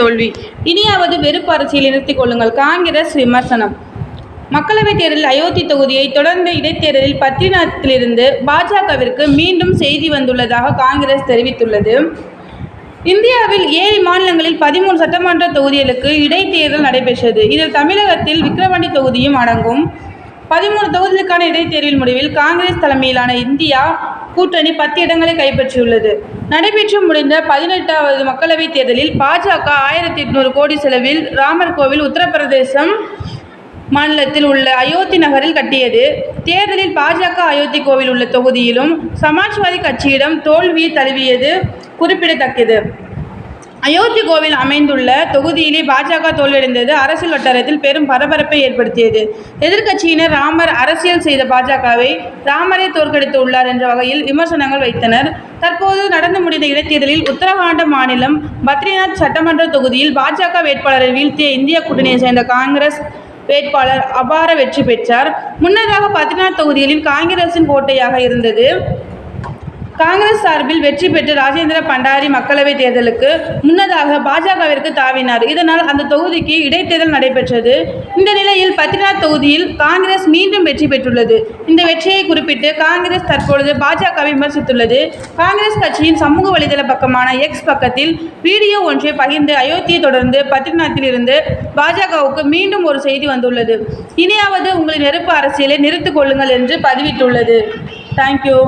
தோல்வி. இனியாவது வெறுப்பு அரசியலை நிறுத்திக் கொள்ளுங்கள். காங்கிரஸ் விமர்சனம். மக்களவைத் தேர்தலில் அயோத்தி தொகுதியை தொடர்ந்து இடைத்தேர்தலில் பத்ரிநாத்திலிருந்து பாஜகவிற்கு மீண்டும் செய்தி வந்துள்ளதாக காங்கிரஸ் தெரிவித்துள்ளது. இந்தியாவில் ஏழு மாநிலங்களில் பதிமூணு சட்டமன்ற தொகுதிகளுக்கு இடைத்தேர்தல் நடைபெற்றது. இதில் தமிழகத்தில் விக்கிரவாண்டி தொகுதியும் அடங்கும். பதிமூணு தொகுதிகளுக்கான இடைத்தேர்தல் முடிவில் காங்கிரஸ் தலைமையிலான இந்தியா கூட்டணி பத்து இடங்களை கைப்பற்றியுள்ளது. நடைபெற்று முடிந்த பதினெட்டாவது மக்களவைத் தேர்தலில் பாஜக ஆயிரத்தி எட்நூறு கோடி செலவில் ராமர் கோவில் உத்தரப்பிரதேசம் மாநிலத்தில் உள்ள அயோத்தி நகரில் கட்டியது. தேர்தலில் பாஜக அயோத்தி கோவில் உள்ள தொகுதியிலும் சமாஜ்வாதி கட்சியிடம் தோல்வியை தழுவியது குறிப்பிடத்தக்கது. அயோத்தி கோவில் அமைந்துள்ள தொகுதியிலே பாஜக தோல்வியடைந்தது. அரசியல் வட்டாரத்தில் பெரும் பரபரப்பை ஏற்படுத்தியது. எதிர்க்கட்சியினர் ராமர் அரசியல் செய்த பாஜகவை ராமரை தோற்கடித்து உள்ளார் என்ற வகையில் விமர்சனங்கள் வைத்தனர். தற்போது நடந்து முடிந்த இடைத்தேர்தலில் உத்தரகாண்ட மாநிலம் பத்ரிநாத் சட்டமன்ற தொகுதியில் பாஜக வேட்பாளரை வீழ்த்திய இந்திய கூட்டணியை சேர்ந்த காங்கிரஸ் வேட்பாளர் அபார வெற்றி பெற்றார். முன்னதாக பத்ரிநாத் தொகுதிகளில் காங்கிரசின் கோட்டையாக இருந்தது. காங்கிரஸ் சார்பில் வெற்றி பெற்று ராஜேந்திர பண்டாரி மக்களவைத் தேர்தலுக்கு முன்னதாக பாஜகவிற்கு தாவினார். இதனால் அந்த தொகுதிக்கு இடைத்தேர்தல் நடைபெற்றது. இந்த நிலையில் பத்ரிநாத் தொகுதியில் காங்கிரஸ் மீண்டும் வெற்றி பெற்றுள்ளது. இந்த வெற்றியை குறிப்பிட்டு காங்கிரஸ் தற்பொழுது பாஜகவை விமர்சித்துள்ளது. காங்கிரஸ் கட்சியின் சமூக வலைதள பக்கமான எக்ஸ் பக்கத்தில் வீடியோ ஒன்றை பகிர்ந்து அயோத்தியை தொடர்ந்து பத்ரிநாத்தில் இருந்து பாஜகவுக்கு மீண்டும் ஒரு செய்தி வந்துள்ளது. இனியாவது உங்களின் நெருப்பு அரசியலை நிறுத்துக் கொள்ளுங்கள் என்று பதிவிட்டுள்ளது. தேங்க்யூ